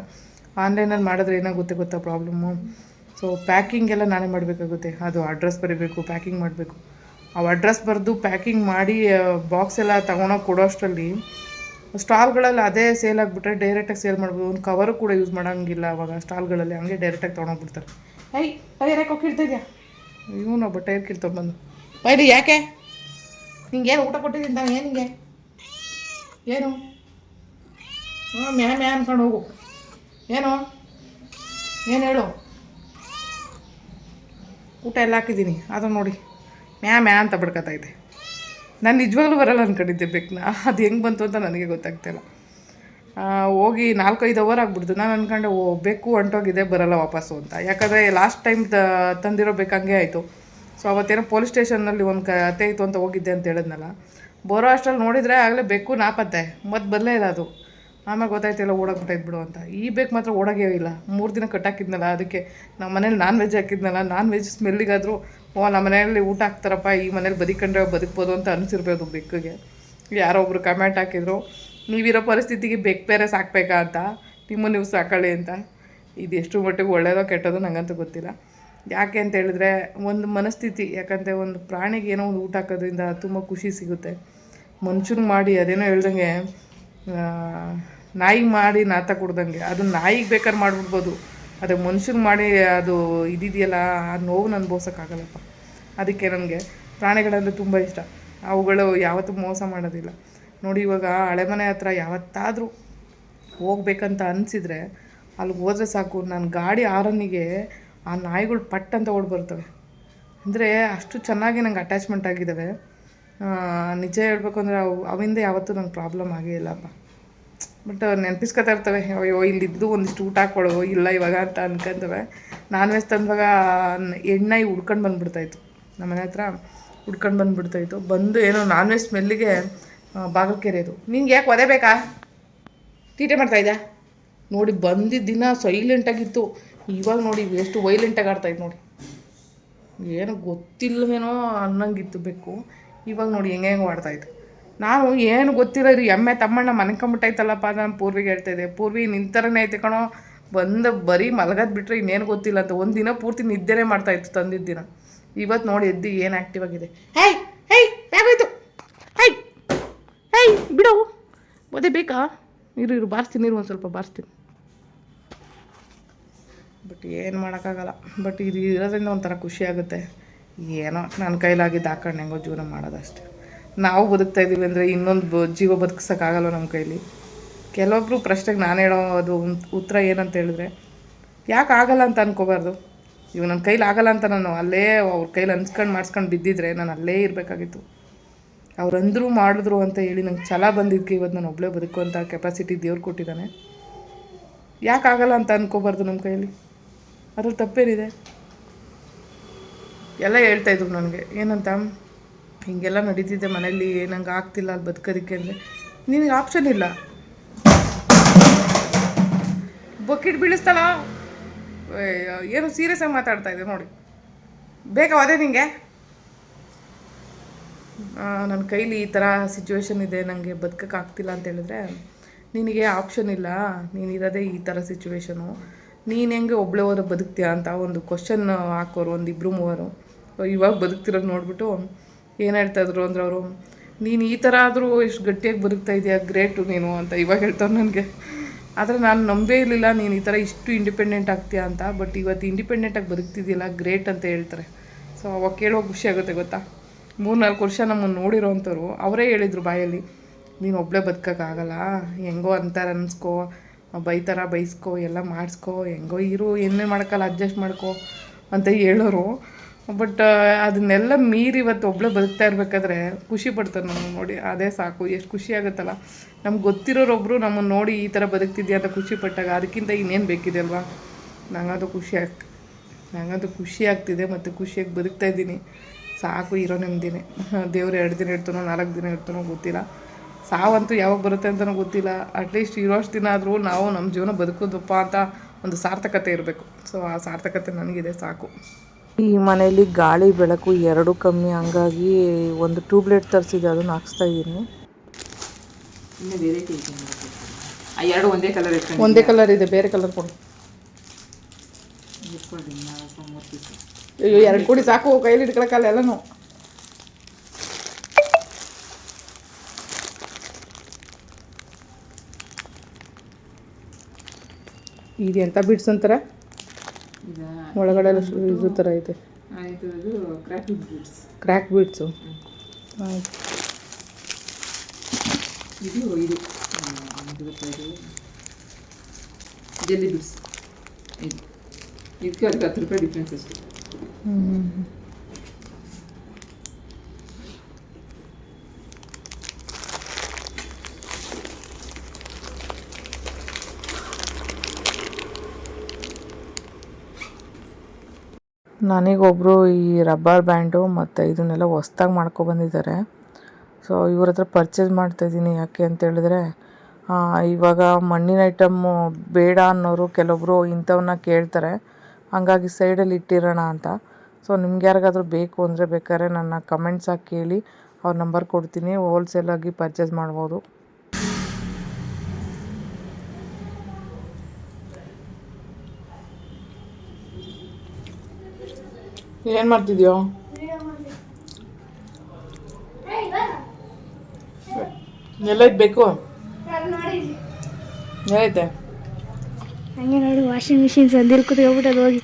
ಆನ್ಲೈನಲ್ಲಿ ಮಾಡಿದ್ರೆ ಏನಾಗುತ್ತೆ ಗೊತ್ತಾ ಪ್ರಾಬ್ಲಮ್ಮು ಸೊ ಪ್ಯಾಕಿಂಗ್ ಎಲ್ಲ ನಾನೇ ಮಾಡಬೇಕಾಗುತ್ತೆ. ಅದು ಅಡ್ರೆಸ್ ಬರೀಬೇಕು ಪ್ಯಾಕಿಂಗ್ ಮಾಡಬೇಕು. ಆ ಅಡ್ರೆಸ್ ಬರೆದು ಪ್ಯಾಕಿಂಗ್ ಮಾಡಿ ಬಾಕ್ಸ್ ಎಲ್ಲ ತೊಗೊಂಡೋಗಿ ಕೊಡೋ ಅಷ್ಟರಲ್ಲಿ ಸ್ಟಾಲ್ಗಳಲ್ಲಿ ಅದೇ ಸೇಲ್ ಆಗಿಬಿಟ್ರೆ ಡೈರೆಕ್ಟಾಗಿ ಸೇಲ್ ಮಾಡ್ಬೋದು. ಒಂದು ಕವರು ಕೂಡ ಯೂಸ್ ಮಾಡೋಂಗಿಲ್ಲ ಅವಾಗ ಸ್ಟಾಲ್ಗಳಲ್ಲಿ ಹಂಗೆ ಡೈರೆಕ್ಟಾಗಿ ತೊಗೊಂಡೋಗ್ಬಿಡ್ತಾರೆ ಐ ಟೈರ್ ಯಾಕೆ ಹೋಗಿರ್ತಿದ್ಯಾ ಇವನು ಒಬ್ಬ ಟೈರ್ ಕಿರ್ತೊಂಬಂದು ಬೈಲಿ ಯಾಕೆ? ನಿಂಗೆ ಏನು ಊಟ ಕೊಟ್ಟಿದ್ದೀನಿ ನಾನು ಏನಿಗೆ ಏನು? ಹ್ಞೂ ಮ್ಯಾ ಮ್ಯಾ ಅನ್ಕೊಂಡು ಹೋಗು. ಏನು? ಏನು ಹೇಳು? ಊಟ ಎಲ್ಲ ಹಾಕಿದ್ದೀನಿ. ಅದು ನೋಡಿ. ಮ್ಯಾ ಮ್ಯಾ ಅಂತ ಬಡ್ಕತ್ತೈತೆ ನಾನು ನಿಜವಾಗ್ಲೂ ಬರಲ್ಲ ಅಂದ್ಕೊಂಡಿದ್ದೆ ಬೆಕ್ನ? ಅದು ಹೆಂಗೆ ಬಂತು ಅಂತ ನನಗೆ ಗೊತ್ತಾಗ್ತಿಲ್ಲ. ಹೋಗಿ ನಾಲ್ಕೈದು ಅವರ್ ಆಗ್ಬಿಡ್ತು. ನಾನು ಅಂದ್ಕೊಂಡೆ ಓ, ಬೆಕ್ಕು ಹೊಂಟೋಗಿದೆ ಬರಲ್ಲ ವಾಪಸ್ಸು ಅಂತ. ಯಾಕಂದರೆ ಲಾಸ್ಟ್ ಟೈಮ್ ತಂದಿರೋ ಬೇಕಂಗೆ ಆಯಿತು. ಸೊ ಅವತ್ತೇನೋ ಪೊಲೀಸ್ ಸ್ಟೇಷನ್ನಲ್ಲಿ ಒಂದು ಕತೆ ಇತ್ತು ಅಂತ ಹೋಗಿದ್ದೆ ಅಂತ ಹೇಳಿದ್ನಲ್ಲ. ಬರೋ ಅಷ್ಟರಲ್ಲಿ ನೋಡಿದರೆ ಆಗಲೇ ಬೆಕ್ಕು ನಾಪತ್ತೆ. ಮತ್ತು ಬರಲೇ ಇಲ್ಲ ಅದು. ಆಮೇಲೆ ಗೊತ್ತಾಯ್ತಿಲ್ಲ ಓಡೋಗ್ಬಿಟ್ಟೈತೆ ಬಿಡು ಅಂತ. ಈ ಬೇಕು ಮಾತ್ರ ಓಡೋಗೇ ಇಲ್ಲ. ಮೂರು ದಿನ ಕಟ್ಟಾಕಿದ್ನಲ್ಲ, ಅದಕ್ಕೆ ನಮ್ಮ ಮನೇಲಿ ನಾನ್ ವೆಜ್ ಹಾಕಿದ್ನಲ್ಲ, ನಾನ್ ವೆಜ್ ಸ್ಮೆಲ್ಲಿಗಾದರೂ ಓ, ನಮ್ಮ ಮನೆಯಲ್ಲಿ ಊಟ ಹಾಕ್ತಾರಪ್ಪ, ಈ ಮನೇಲಿ ಬದುಕೊಂಡ್ರೆ ಬದುಕ್ಬೋದು ಅಂತ ಅನಿಸಿರ್ಬೋದು ಬೆಕ್ಕಿಗೆ. ಯಾರೋ ಒಬ್ಬರು ಕಮೆಂಟ್ ಹಾಕಿದ್ರು, ನೀವಿರೋ ಪರಿಸ್ಥಿತಿಗೆ ಬೆಕ್ಕು ಬೇರೆ ಸಾಕಬೇಕಾ ಅಂತ? ನಿಮ್ಮ ನೀವು ಸಾಕೊಳ್ಳಿ ಅಂತ. ಇದು ಎಷ್ಟು ಮಟ್ಟಿಗೆ ಒಳ್ಳೆಯದೋ ಕೆಟ್ಟದೋ ನನಗಂತೂ ಗೊತ್ತಿಲ್ಲ. ಯಾಕೆ ಅಂತ ಹೇಳಿದ್ರೆ, ಒಂದು ಮನಸ್ಥಿತಿ, ಯಾಕಂದರೆ ಒಂದು ಪ್ರಾಣಿಗೆ ಏನೋ ಒಂದು ಊಟ ಹಾಕೋದ್ರಿಂದ ತುಂಬ ಖುಷಿ ಸಿಗುತ್ತೆ. ಮನುಷ್ಯನಿಗೆ ಮಾಡಿ ಅದೇನೋ ಹೇಳ್ದಂಗೆ ನಾಯಿಗೆ ಮಾಡಿ ನಾತ ಕೊಡ್ದಂಗೆ, ಅದು ನಾಯಿಗೆ ಬೇಕಾದ್ರೆ ಮಾಡಿಬಿಡ್ಬೋದು. ಅದೇ ಮನುಷ್ಯರು ಮಾಡಿ ಅದು ಇದಿದೆಯಲ್ಲ, ಆ ನೋವು ಅನುಭವ್ಸೋಕ್ಕಾಗಲ್ಲಪ್ಪ. ಅದಕ್ಕೆ ನನಗೆ ಪ್ರಾಣಿಗಳಂದರೆ ತುಂಬ ಇಷ್ಟ. ಅವುಗಳು ಯಾವತ್ತೂ ಮೋಸ ಮಾಡೋದಿಲ್ಲ. ನೋಡಿ ಇವಾಗ ಹಳೆ ಮನೆ ಹತ್ರ ಯಾವತ್ತಾದರೂ ಹೋಗ್ಬೇಕಂತ ಅನಿಸಿದ್ರೆ ಅಲ್ಲಿಗೆ ಹೋದರೆ ಸಾಕು. ನನ್ನ ಗಾಡಿ ಆರನಿಗೆ ಆ ನಾಯಿಗಳು ಪಟ್ ಅಂತ ಬರ್ತವೆ. ಅಂದರೆ ಅಷ್ಟು ಚೆನ್ನಾಗಿ ನಂಗೆ ಅಟ್ಯಾಚ್ಮೆಂಟ್ ಆಗಿದ್ದಾವೆ ನಿಜ ಹೇಳ್ಬೇಕು ಅಂದರೆ ಅವು, ಅವಿಂದ ಯಾವತ್ತೂ ನಂಗೆ ಪ್ರಾಬ್ಲಮ್ ಆಗೇ ಇಲ್ಲಪ್ಪ. ಬಟ್ ನೆನಪಿಸ್ಕೊತಾ ಇರ್ತವೆ, ಅಯ್ಯೋ, ಇಲ್ಲಿದ್ದು ಒಂದಿಷ್ಟು ಊಟ ಹಾಕ್ಕೊಳ್ಳೋ ಇಲ್ಲ ಇವಾಗ ಅಂತ ಅನ್ಕೊಂತವೆ ನಾನ್ ವೆಜ್ ತಂದಾಗ ಎಣ್ಣೆ ಹುಡ್ಕೊಂಡು ಬಂದ್ಬಿಡ್ತಾಯಿತ್ತು. ನಮ್ಮ ಮನೆ ಹತ್ರ ಹುಡ್ಕೊಂಡು ಬಂದ್ಬಿಡ್ತಾಯಿತ್ತು. ಬಂದು ಏನೋ ನಾನ್ ವೆಜ್ ಸ್ಮೆಲ್ಲಿಗೆ ಬಾಗಲ್ ಕೆರೆಯೋದು ನಿಂಗೆ ಯಾಕೆ ಒದೆ ಬೇಕಾ? ತೀಟೆ ಮಾಡ್ತಾ ಇದ್ದೆ ನೋಡಿ ಬಂದಿದ್ದ ದಿನ ಸೈಲೆಂಟಾಗಿತ್ತು ಇವಾಗ ನೋಡಿ, ಎಷ್ಟು ವೈಲೆಂಟಾಗಿ ಆಡ್ತಾಯಿತ್ತು ನೋಡಿ. ಏನು ಗೊತ್ತಿಲ್ಲವೇನೋ ಅನ್ನಂಗಿತ್ತು ಬೆಕ್ಕು. ಇವಾಗ ನೋಡಿ, ಹೆಂಗೆ ಹೆಂಗೆ ಆಡ್ತಾಯಿತ್ತು ನಾನು ಏನು ಗೊತ್ತಿಲ್ಲ ಇದು ಎಮ್ಮೆ ತಮ್ಮಣ್ಣ ಮನ್ಕೊಂಬಿಟ್ಟೈತಲ್ಲಪ್ಪ ನಾನು ಪೂರ್ವಿಗೆ ಹೇಳ್ತಾ ಇದ್ದೆ. ಪೂರ್ವಿ ನಿಂತರನೇ ಐತೆ ಕಣೋ. ಬಂದು ಬರೀ ಮಲಗದ್ ಬಿಟ್ಟರೆ ಇನ್ನೇನು ಗೊತ್ತಿಲ್ಲ ಅಂತ. ಒಂದು ದಿನ ಪೂರ್ತಿ ನಿದ್ದೆನೇ ಮಾಡ್ತಾಯಿತ್ತು ತಂದಿದ್ದ ದಿನ. ಇವತ್ತು ನೋಡಿ ಎದ್ದು ಏನು ಆ್ಯಕ್ಟಿವ್ ಆಗಿದೆ. ಹೇ ಹೇ ಯಾವಾಯ್ತು ಹೈ ಹೈ ಬಿಡು. ಒದೆ ಬೇಕಾ? ಇರು ಇರು, ಬಾರಿಸ್ತೀನಿ, ಇರು, ಒಂದು ಸ್ವಲ್ಪ ಬಾರಿಸ್ತೀನಿ. ಬಟ್ ಏನು ಮಾಡೋಕ್ಕಾಗಲ್ಲ. ಬಟ್ ಇದು ಇರೋದ್ರಿಂದ ಒಂಥರ ಖುಷಿ ಆಗುತ್ತೆ. ಏನೋ ನನ್ನ ಕೈಲಾಗಿದ್ದು ಹಾಕೊಂಡು ಹೆಂಗೋ ಜೀವನ ಮಾಡೋದಷ್ಟೆ. ನಾವು ಬದುಕ್ತಾ ಇದ್ದೀವಿ ಅಂದರೆ ಇನ್ನೊಂದು ಬ ಜೀವ ಬದುಕ್ಸೋಕ್ಕಾಗಲ್ಲ ನಮ್ಮ ಕೈಲಿ. ಕೆಲವೊಬ್ಬರು ಪ್ರಶ್ನೆಗೆ ನಾನು ಹೇಳೋ ಅದು ಉತ್- ಉತ್ತರ ಏನಂತ ಹೇಳಿದ್ರೆ, ಯಾಕೆ ಆಗಲ್ಲ ಅಂತ ಅನ್ಕೋಬಾರ್ದು. ಇವು ನನ್ನ ಕೈಲಿ ಆಗಲ್ಲ ಅಂತ ನಾನು ಅಲ್ಲೇ ಅವ್ರ ಕೈಲಿ ಅನ್ಸ್ಕೊಂಡು ಮಾಡಿಸ್ಕೊಂಡು ಬಿದ್ದಿದ್ರೆ ನಾನು ಅಲ್ಲೇ ಇರಬೇಕಾಗಿತ್ತು. ಅವ್ರು ಅಂದರು ಮಾಡಿದ್ರು ಅಂತ ಹೇಳಿ ನಂಗೆ ಛಲ ಬಂದಿದ್ದಕ್ಕೆ ಇವತ್ತು ನಾನು ಒಬ್ಬಳೇ ಬದುಕುವಂಥ ಕೆಪಾಸಿಟಿ ದೇವ್ರು ಕೊಟ್ಟಿದ್ದಾನೆ. ಯಾಕೆ ಆಗಲ್ಲ ಅಂತ ಅನ್ಕೋಬಾರ್ದು ನಮ್ಮ ಕೈಲಿ? ಅದ್ರಲ್ಲಿ ತಪ್ಪೇನಿದೆ? ಎಲ್ಲ ಹೇಳ್ತಾಯಿದ್ರು ನನಗೆ. ಏನಂತ? ಹಿಂಗೆಲ್ಲ ನಡೀತಿದೆ ಮನೇಲಿ ನಂಗೆ ಆಗ್ತಿಲ್ಲ ಅಲ್ಲಿ ಬದುಕೋದಕ್ಕೆ ಅಂದರೆ. ನಿನಗೆ ಆಪ್ಷನ್ ಇಲ್ಲ. ಬೊಕ್ಕಿಟ್ಟು ಬೀಳಿಸ್ತಲ್ಲ ಏನು ಸೀರಿಯಸ್ ಆಗಿ ಮಾತಾಡ್ತಾ ಇದೆ ನೋಡಿ. ಬೇಕಾ ಅದೇ ನಿಂಗೆ? ನನ್ನ ಕೈಲಿ ಈ ಥರ ಸಿಚುವೇಶನ್ ಇದೆ ನನಗೆ ಬದುಕೋಕ್ಕಾಗ್ತಿಲ್ಲ ಅಂತ ಹೇಳಿದ್ರೆ, ನಿನಗೆ ಆಪ್ಷನ್ ಇಲ್ಲ. ನೀನಿರೋದೇ ಈ ಥರ ಸಿಚುವೇಶನು ನೀನು ಹೆಂಗೆ ಒಬ್ಬಳೇ ಹೋದ್ರೆ ಬದುಕ್ತೀಯಾ ಅಂತ ಒಂದು ಕ್ವಶನ್ ಹಾಕೋರು ಒಂದು ಇಬ್ಬರು ಮೂವರು. ಇವಾಗ ಬದುಕ್ತಿರೋದು ನೋಡ್ಬಿಟ್ಟು ಏನು ಹೇಳ್ತಾಯಿದ್ರು ಅಂದ್ರೆ ಅವರು, ನೀನು ಈ ಥರ ಆದರೂ ಎಷ್ಟು ಗಟ್ಟಿಯಾಗಿ ಬದುಕ್ತಾ ಇದೆಯಾ? ಗ್ರೇಟು ನೀನು, ಅಂತ ಇವಾಗ ಹೇಳ್ತಾರೆ ನನಗೆ. ಆದರೆ ನಾನು ನಂಬೇ ಇರಲಿಲ್ಲ, ನೀನು ಈ ಥರ ಇಷ್ಟು ಇಂಡಿಪೆಂಡೆಂಟ್ ಆಗ್ತೀಯಾ? ಅಂತ. ಬಟ್ ಇವತ್ತು ಇಂಡಿಪೆಂಡೆಂಟಾಗಿ ಬದುಕ್ತಿದ್ಯಲ್ಲ, ಗ್ರೇಟ್ ಅಂತ ಹೇಳ್ತಾರೆ. ಸೊ ಅವಾಗ ಕೇಳೋ ಖುಷಿ ಆಗುತ್ತೆ ಗೊತ್ತಾ? ಮೂರು ನಾಲ್ಕು ವರ್ಷ ನಮ್ಮನ್ನು ನೋಡಿರೋವಂಥವ್ರು ಅವರೇ ಹೇಳಿದರು ಬಾಯಲ್ಲಿ, ನೀನು ಒಬ್ಬಳೇ ಬದುಕೋಕ್ಕಾಗಲ್ಲ ಹೆಂಗೋ ಅಂತಾರೆ ಅನ್ಸ್ಕೋ, ಬೈತಾರ ಬೈಸ್ಕೋ, ಎಲ್ಲ ಮಾಡಿಸ್ಕೋ, ಹೆಂಗೋ ಇರು, ಏನೇ ಮಾಡೋಕ್ಕಲ್ಲ, ಅಡ್ಜಸ್ಟ್ ಮಾಡ್ಕೋ, ಅಂತ ಹೇಳೋರು. ಬಟ್ ಅದನ್ನೆಲ್ಲ ಮೀರಿ ಇವತ್ತು ಒಬ್ಬಳೇ ಬದುಕ್ತಾ ಇರಬೇಕಾದ್ರೆ ಖುಷಿ ಪಡ್ತಾರೆ ನಮ್ಮನ್ನು ನೋಡಿ. ಅದೇ ಸಾಕು, ಎಷ್ಟು ಖುಷಿ ಆಗುತ್ತಲ್ಲ. ನಮ್ಗೆ ಗೊತ್ತಿರೋರೊಬ್ಬರು ನಮ್ಮನ್ನು ನೋಡಿ ಈ ಥರ ಬದುಕ್ತಿದ್ಯಾ ಅಂತ ಖುಷಿ ಪಟ್ಟಾಗ ಅದಕ್ಕಿಂತ ಇನ್ನೇನು ಬೇಕಿದೆ ಅಲ್ವಾ? ನಂಗದು ಖುಷಿ ಆಗ್ ನಂಗದು ಖುಷಿ ಆಗ್ತಿದೆ ಮತ್ತು ಖುಷಿಯಾಗಿ ಬದುಕ್ತಾ ಇದ್ದೀನಿ. ಸಾಕು, ಇರೋ ನೆಮ್ಮದಿನೇ. ದೇವ್ರು ಎರಡು ದಿನ ಇಡ್ತಾನೋ, ನಾಲ್ಕು ದಿನ ಇಡ್ತಾನೋ ಗೊತ್ತಿಲ್ಲ. ಸಾವಂತೂ ಯಾವಾಗ ಬರುತ್ತೆ ಅಂತಲೂ ಗೊತ್ತಿಲ್ಲ. ಅಟ್ಲೀಸ್ಟ್ ಇರೋಷ್ಟು ದಿನ ಆದರೂ ನಾವು ನಮ್ಮ ಜೀವನ ಬದುಕೋದಪ್ಪ ಅಂತ ಒಂದು ಸಾರ್ಥಕತೆ ಇರಬೇಕು. ಸೊ ಆ ಸಾರ್ಥಕತೆ ನನಗಿದೆ, ಸಾಕು. ಈ ಮನೆಯಲ್ಲಿ ಗಾಳಿ ಬೆಳಕು ಎರಡು ಕಮ್ಮಿ. ಹಂಗಾಗಿ ಒಂದು ಟ್ಯೂಬ್ಲೈಟ್ ತರಿಸಿದೆ ಅದನ್ನು ಹಾಕ್ಸ್ತಾ ಇದ್ದೀನಿ. ಇನ್ನು ವೆರೈಟಿ ಐತೆ ಆ ಎರಡು ಒಂದೇ ಕಲರ್ ಇಟ್ಕೊಂಡು ಒಂದೇ ಕಲರ್ ಇದೆ ಬೇರೆ ಕಲರ್ ಕೊಡು. ಇಟ್ಕೊಳ್ಳಿ ನಾಲ್ಕು ಮೂರು ಪೀಸ್ ಅಯ್ಯೋ ಎರಡು ಕೂಡಿ ಸಾಕು ಕೈಲಿ ಹಿಡ್ಕೊಳಕ್ಕಲ್ಲ ಎಲ್ಲನೂ. ಇದು ಎಂಥ ಬಿಡ್ಸ್ ಅಂತಾರೆ? ಒಳಗಡೆ ಎಲ್ಲ ಸು- ಇದು ಥರ ಐತೆ. ಕ್ರ್ಯಾಕ್ ಆಯ್ತು ಇದು ಇದು. ಜೆಲ್ಲಿ ಬೀಡ್ಸ್ ಇದು. ಇದಕ್ಕೆ ಅದಕ್ಕೆ ಹತ್ತು ರೂಪಾಯಿ ಡಿಫ್ರೆನ್ಸ್ ಅಷ್ಟೇ. ನನಗೊಬ್ಬರು ಈ ರಬ್ಬರ್ ಬ್ಯಾಂಡು ಮತ್ತು ಇದನ್ನೆಲ್ಲ ಹೊಸ್ದಾಗಿ ಮಾಡ್ಕೊಬಂದಿದ್ದಾರೆ ಸೊ ಇವ್ರ ಹತ್ರ ಪರ್ಚೇಸ್ ಮಾಡ್ತಾಯಿದ್ದೀನಿ ಯಾಕೆ ಅಂತೇಳಿದ್ರೆ ಇವಾಗ ಮಣ್ಣಿನ ಐಟಮ್ಮು ಬೇಡ ಅನ್ನೋರು ಕೆಲವೊಬ್ಬರು ಇಂಥವನ್ನ ಕೇಳ್ತಾರೆ. ಹಂಗಾಗಿ ಸೈಡಲ್ಲಿ ಇಟ್ಟಿರೋಣ ಅಂತ. ಸೊ ನಿಮ್ಗೆ ಯಾರಿಗಾದ್ರೂ ಬೇಕು ಅಂದರೆ ಬೇಕಾದ್ರೆ ನನ್ನ ಕಮೆಂಟ್ಸ್ ಹಾಕಿ ಕೇಳಿ, ಅವ್ರ ನಂಬರ್ ಕೊಡ್ತೀನಿ. ಹೋಲ್ಸೇಲಾಗಿ ಪರ್ಚೇಸ್ ಮಾಡ್ಬೋದು. ಏನು ಮಾಡ್ತಿದ್ಯೋ? ಎಲ್ಲ ಬೇಕು ಏನೈತೆ ಹಂಗೆ ನೋಡಿ ವಾಷಿಂಗ್ ಮಿಷಿನ್ ಸಂದಿಲ್ ಕುತ್ಕೊಬಿಟ್ಟು ಅದು ಹೋಗಿ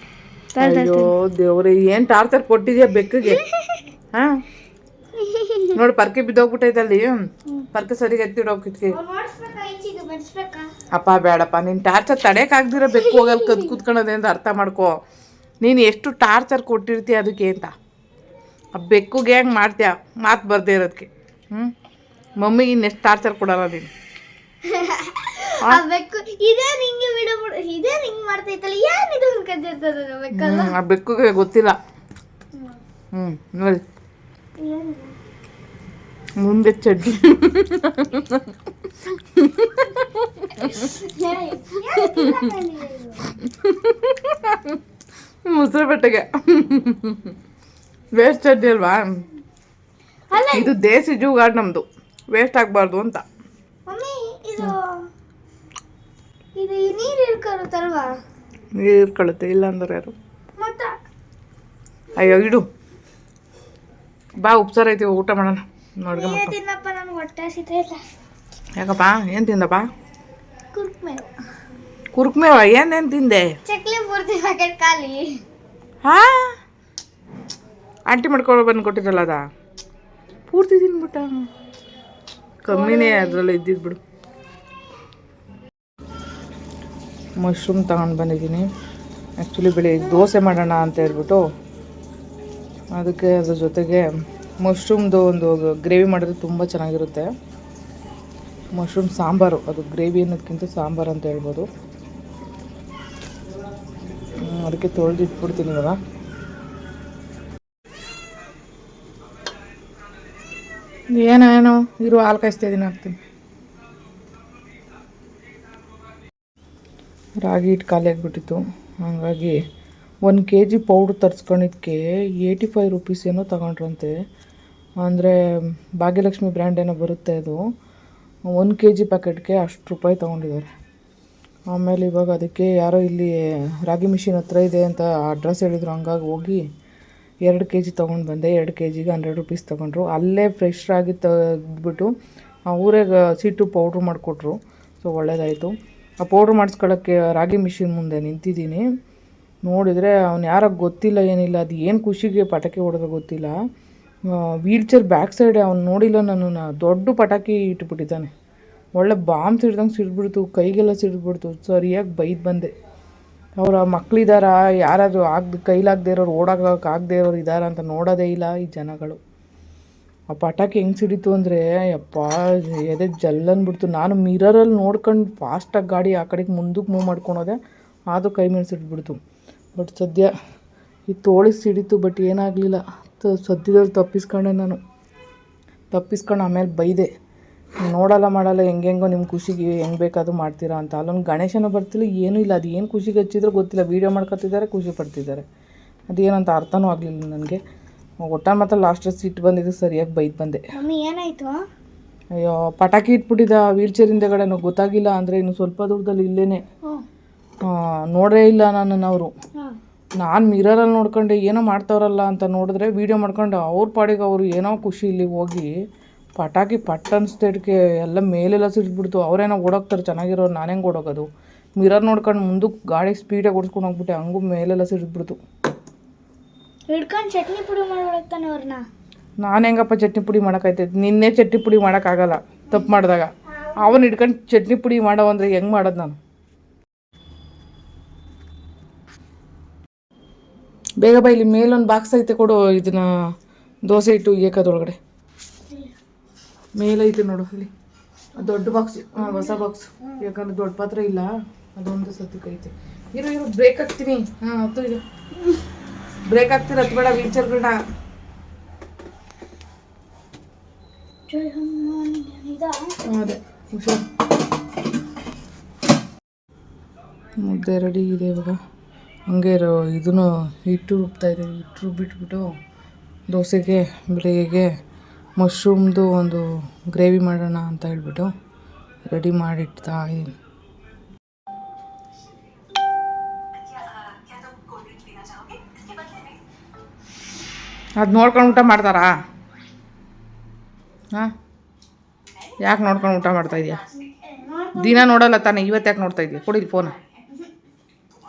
ಅಯ್ಯೋ ದೇವ್ರೆ ಏನು ಟಾರ್ಚರ್ ಕೊಟ್ಟಿದ್ಯಾ ಬೆಕ್ಕಗೆ? ಹಾ? ನೋಡಿ ಪರ್ಕೆ ಬಿದ್ದೋಗ್ಬಿಟ್ಟೈತೆ ಅಲ್ಲಿ. ಪರ್ಕೆ ಸರಿಗೆ ಎತ್ತಿಡೋ ಕಿಟ್ಕಿ ಅಪ್ಪ ಬೇಡಪ್ಪ ನೀನು ಟಾರ್ಚರ್ ತಡೆಯಕ್ ಆಗ್ದಿರ ಬೆಕ್ಕು ಹೋಗಲ್ ಕದ್ ಕುತ್ಕೊಳ್ಳೋದೆ ಅಂತ ಅರ್ಥ ಮಾಡ್ಕೋ. ನೀನು ಎಷ್ಟು ಟಾರ್ಚರ್ ಕೊಟ್ಟಿರ್ತೀಯ ಅದಕ್ಕೆ ಅಂತ. ಆ ಬೆಕ್ಕುಗೆ ಹಂಗೆ ಮಾಡ್ತೀಯ ಮಾತು ಬರ್ದೇ ಇರೋದಕ್ಕೆ ಹ್ಞೂ ಮಮ್ಮಿಗೆ ಇನ್ನೆಷ್ಟು ಟಾರ್ಚರ್ ಕೊಡಲ್ಲ ನೀನು. ಆ ಬೆಕ್ಕುಗೆ ಗೊತ್ತಿಲ್ಲ. ಹ್ಞೂ ನೋಡಿ. ಮುಂದೆ ಚಡ್ಡಿ. ಬಟ್ಟೆಗೆ ವೇಸ್ಟ್ ಚಡ್ಡಿ ಅಲ್ವಾ? ಇದು ದೇಸಿ ಜೂಗಾಡ್ ನಮ್ದು. ವೇಸ್ಟ್ ಆಗಬಾರ್ದು ಅಂತ. ಇದು ನೀರು ಇಳ್ಕೊರುತ್ತಲ್ವಾ ನೀರು ಇಲ್ಲ ಅಂದ್ರೆ ಯಾರು? ಅಯ್ಯೋ ಇಡು. ಬಾ ಉಪ್ಸಾರ ಐತಿ ಊಟ ಮಾಡೋಣ. ನೋಡ್ಗೆ ತಿನ್ನಪ್ಪ ಹೊಟ್ಟೆ ಹಸಿತಾ ಇಲ್ಲ. ಯಾಕಪ್ಪ? ಏನು ತಿಂದಪ್ಪ? ಕುರ್ಕ್ಮೇವ. ಕುರ್ಕ್ಮೇವ? ಏನೇನು ತಿಂದೆ? ಚಕ್ಲಿ ಪೂರ್ತಿ ಪ್ಯಾಕೆಟ್ ಖಾಲಿ. ಹಾ? ಆಂಟಿ ಮಾಡ್ಕೊಂಡು ಬಂದು ಕೊಟ್ಟಿದ್ರಲ್ಲ ಅದ? ಪೂರ್ತಿ ತಿನ್ಬಿಟ್ಟ. ಕಮ್ಮಿನೇ ಅದರಲ್ಲಿ ಇದ್ದಿದ್ದು ಬಿಡು. ಮಶ್ರೂಮ್ ತಗೊಂಡು ಬಂದಿದ್ದೀನಿ. ಆ್ಯಕ್ಚುಲಿ ಬೆಳಿಗ್ಗೆ ದೋಸೆ ಮಾಡೋಣ ಅಂತ ಹೇಳ್ಬಿಟ್ಟು. ಅದಕ್ಕೆ ಅದ್ರ ಜೊತೆಗೆ ಮಶ್ರೂಮ್ದು ಒಂದು ಗ್ರೇವಿ ಮಾಡಿದ್ರೆ ತುಂಬ ಚೆನ್ನಾಗಿರುತ್ತೆ. ಮಶ್ರೂಮ್ ಸಾಂಬಾರು, ಅದು ಗ್ರೇವಿ ಅನ್ನೋದಕ್ಕಿಂತ ಸಾಂಬಾರು ಅಂತ ಹೇಳ್ಬೋದು. ಅದಕ್ಕೆ ತೊಳೆದು ಇಟ್ಬಿಡ್ತೀನಿ ಇವಾಗ. ಏನೋ ಏನೋ ಇರು, ಹಾಲು ಕಾಯಿಸ್ತಾ ಇದ್ದೀನಿ ಹಾಕ್ತೀನಿ. ರಾಗಿ ಹಿಟ್ಟು ಖಾಲಿ ಆಗಿಬಿಟ್ಟಿತ್ತು. ಹಾಗಾಗಿ ಒಂದು ಕೆ ಜಿ ಪೌಡ್ರ್ ತರಿಸ್ಕೊಂಡಿದ್ದಕ್ಕೆ ಏಯ್ಟಿ ಫೈವ್ ರುಪೀಸ್ ಏನೋ ತಗೊಂಡ್ರಂತೆ. ಅಂದರೆ ಭಾಗ್ಯಲಕ್ಷ್ಮಿ ಬ್ರ್ಯಾಂಡ್ ಏನೋ ಬರುತ್ತೆ ಅದು. ಒಂದು ಕೆ ಜಿ ಪ್ಯಾಕೆಟ್ಗೆ ಅಷ್ಟು ರೂಪಾಯಿ ತೊಗೊಂಡಿದ್ದಾರೆ. ಆಮೇಲೆ ಇವಾಗ ಅದಕ್ಕೆ ಯಾರೋ ಇಲ್ಲಿ ರಾಗಿ ಮಿಷಿನ್ ಹತ್ರ ಇದೆ ಅಂತ ಅಡ್ರೆಸ್ ಹೇಳಿದ್ರು, ಹಂಗಾಗಿ ಹೋಗಿ ಎರಡು ಕೆ ಜಿ ತೊಗೊಂಡು ಬಂದೆ. ಎರಡು ಕೆ ಜಿಗೆ ಹಂಡ್ರೆಡ್ ರುಪೀಸ್ ತೊಗೊಂಡ್ರು. ಅಲ್ಲೇ ಫ್ರೆಶ್ ರಾಗಿ ಆ ಅವರೇ ಸಿಟ್ಟು ಪೌಡ್ರ್ ಮಾಡಿಕೊಟ್ರು. ಸೊ ಒಳ್ಳೇದಾಯಿತು. ಆ ಪೌಡ್ರ್ ಮಾಡಿಸ್ಕೊಳ್ಳೋಕ್ಕೆ ರಾಗಿ ಮಿಷಿನ್ ಮುಂದೆ ನಿಂತಿದ್ದೀನಿ. ನೋಡಿದರೆ ಅವ್ನು ಯಾರಾಗ ಗೊತ್ತಿಲ್ಲ, ಏನಿಲ್ಲ, ಅದು ಏನು ಖುಷಿಗೆ ಪಟಾಕಿ ಹೊಡೆದ್ರೆ ಗೊತ್ತಿಲ್ಲ. ವೀಲ್ ಚೇರ್ ಬ್ಯಾಕ್ ಸೈಡ್ ಅವ್ನು ನೋಡಿಲ್ಲ ನನ್ನನ್ನು. ದೊಡ್ಡ ಪಟಾಕಿ ಇಟ್ಬಿಟ್ಟಿದ್ದಾನೆ. ಒಳ್ಳೆ ಬಾಂಬ್ ಸಿಡ್ದಂಗೆ ಸಿಡ್ಬಿಡ್ತು, ಕೈಗೆಲ್ಲ ಸಿಡ್ಬಿಡ್ತು, ಸರಿಯಾಗಿ ಬೈದು ಬಂದೆ. ಅವರ ಮಕ್ಕಳಿದಾರ ಯಾರಾದರೂ ಆಗದೆ, ಕೈಲಾಗದೇ ಇರೋರು ಓಡಾಗಕ್ಕೆ ಆಗದೆ ಇರೋರು ಇದ್ದಾರ ಅಂತ ನೋಡೋದೇ ಇಲ್ಲ ಈ ಜನಗಳು. ಆ ಪಟಾಕಿ ಹೆಂಗೆ ಸಿಡಿತು ಅಂದರೆ, ಯಪ್ಪ, ಎದೆ ಜಲ್ಲನ್ಬಿಡ್ತು ನಾನು ಮಿರರಲ್ಲಿ ನೋಡ್ಕೊಂಡು ಫಾಸ್ಟಾಗಿ ಗಾಡಿ ಆ ಕಡೆಗೆ ಮುಂದಕ್ಕೆ ಮೂವ್ ಮಾಡ್ಕೊಳೋದೆ ಅದು ಕೈ ಮೇಲೆ ಸಿಡ್ಬಿಡ್ತು. ಬಟ್ ಸದ್ಯ ಈ ತೋಳಿಗೆ ಸಿಡಿತು, ಬಟ್ ಏನಾಗಲಿಲ್ಲ. ಸದ್ಯದಲ್ಲಿ ತಪ್ಪಿಸ್ಕೊಂಡೆ ನಾನು. ತಪ್ಪಿಸ್ಕೊಂಡು ಆಮೇಲೆ ಬೈದೆ. ನೋಡಲ್ಲ ಮಾಡಲ್ಲ ಹೆಂಗೆಂಗೋ ನಿಮ್ಮ ಖುಷಿಗೆ ಹೆಂಗೆ ಬೇಕಾದ್ರೂ ಮಾಡ್ತೀರಾ ಅಂತ. ಅಲ್ಲೊಂದು ಗಣೇಶನೂ ಬರ್ತಿಲ್ಲ ಏನೂ ಇಲ್ಲ. ಅದು ಏನು ಖುಷಿಗೆ ಹಚ್ಚಿದ್ರು ಗೊತ್ತಿಲ್ಲ. ವೀಡಿಯೋ ಮಾಡ್ಕೊತಿದ್ದಾರೆ ಖುಷಿ ಪಡ್ತಿದ್ದಾರೆ. ಅದೇನಂತ ಅರ್ಥನೂ ಆಗಲಿಲ್ಲ ನನಗೆ. ಒಟ್ಟ ಮಾತ್ರ ಲಾಸ್ಟ್ ಸಿಟ್ಟು ಬಂದಿದ್ದು ಸರಿಯಾಗಿ ಬೈದು ಬಂದೆ. ಏನಾಯ್ತು? ಅಯ್ಯೋ ಪಟಾಕಿ ಇಟ್ಬಿಟ್ಟಿದ್ದ ವೀಲ್ ಚೇರ್ ಹಿಂದೆಗಡೆನೂ ಗೊತ್ತಾಗಿಲ್ಲ ಅಂದರೆ ಇನ್ನು ಸ್ವಲ್ಪ ದೂರದಲ್ಲಿ ಇಲ್ಲೇನೆ. ನೋಡೇ ಇಲ್ಲ ನನ್ನನ್ನು ಅವರು. ನಾನು ಮಿರರಲ್ಲಿ ನೋಡ್ಕೊಂಡೆ ಏನೋ ಮಾಡ್ತಾವ್ರಲ್ಲ ಅಂತ ನೋಡಿದ್ರೆ ವೀಡಿಯೋ ಮಾಡ್ಕೊಂಡು ಅವ್ರ ಪಾಡಿಗೆ ಅವರು ಏನೋ ಖುಷಿ ಇಲ್ಲಿ ಹೋಗಿ ಪಟಾಕಿ ಪಟ್ ಅನ್ಸ್ತಿಡ್ಕೆ ಎಲ್ಲ ಮೇಲೆಲ್ಲ ಸಿಡ್ಬಿಡ್ತು ಅವರೇನೋ ಓಡೋಗ್ತಾರೆ ಚೆನ್ನಾಗಿರೋರು ನಾನು ಹೆಂಗೆ ಓಡೋಗೋದು. ಮಿರರ್ ನೋಡ್ಕೊಂಡು ಮುಂದಕ್ಕೆ ಗಾಡಿ ಸ್ಪೀಡಾಗಿ ಓಡಿಸ್ಕೊಂಡು ಹೋಗ್ಬಿಟ್ಟೆ ಹಂಗೂ ಮೇಲೆಲ್ಲ ಸಿಡಿಸ್ಬಿಡ್ತು ಹಿಡ್ಕೊಂಡು ಚಟ್ನಿ ಪುಡಿ ಅವ್ರನ್ನ ನಾನು ಹೆಂಗಪ್ಪ ಚಟ್ನಿ ಪುಡಿ ಮಾಡೋಕ್ಕಾಯ್ತೈತೆ ನಿನ್ನೆ ಚಟ್ನಿ ಪುಡಿ ಮಾಡೋಕ್ಕಾಗಲ್ಲ ತಪ್ಪು ಮಾಡಿದಾಗ. ಅವನು ಹಿಡ್ಕೊಂಡು ಚಟ್ನಿ ಪುಡಿ ಮಾಡೋ ಅಂದರೆ ಹೆಂಗೆ ಮಾಡೋದು ನಾನು? ಬೇಗ ಬಾ ಇಲ್ಲಿ ಮೇಲೊಂದು ಬಾಕ್ಸ್ ಐತೆ ಕೊಡು ಇದನ್ನ ದೋಸೆ ಇಟ್ಟು ಏಕದೊಳಗಡೆ. ಮೇಲೈತೆ ನೋಡು ಅಲ್ಲಿ. ದೊಡ್ಡ ಬಾಕ್ಸ್ ಹೊಸ ಬಾಕ್ಸ್ ಯಾಕಂದ್ರೆ ದೊಡ್ಡ ಪಾತ್ರ ಇಲ್ಲ. ಅದೊಂದು ಸತ್ತು ಐತೆ. ಇರೋ ಇರು ಬ್ರೇಕ್ ಹಾಕ್ತೀನಿ. ಹಾಂ ಹತ್ತು ಇದು ಬ್ರೇಕ್ ಹಾಕ್ತೀರ? ಹತ್ಬೇಡ ಬೇಡ ವೀಲ್ಚರ್ಗಳನ್ನ ಅದೇ. ಹುಷಾರು ಮುದ್ದೆ ರೆಡಿ ಇದೆ ಇವಾಗ. ಹಂಗೆ ಇರೋ ಇದನ್ನು ಹಿಟ್ಟು ಇದೆ ಹಿಟ್ಟು ರುಬ್ಬಿಟ್ಬಿಟ್ಟು ದೋಸೆಗೆ ಬೆಳಿಗ್ಗೆಗೆ ಮಶ್ರೂಮ್ದು ಒಂದು ಗ್ರೇವಿ ಮಾಡೋಣ ಅಂತ ಹೇಳ್ಬಿಟ್ಟು ರೆಡಿ ಮಾಡಿಡ್ತಾ ಇದ್ದೀನಿ. ಅದು ನೋಡ್ಕೊಂಡು ಊಟ ಮಾಡ್ತಾರಾ? ಹಾಂ? ಯಾಕೆ ನೋಡ್ಕೊಂಡು ಊಟ ಮಾಡ್ತಾ ಇದೆಯಾ? ದಿನ ನೋಡಲ್ಲ ತಾನೇ, ಇವತ್ತು ಯಾಕೆ ನೋಡ್ತಾ ಇದೆಯಾ? ಕೊಡಿಲ್ಲ ಫೋನ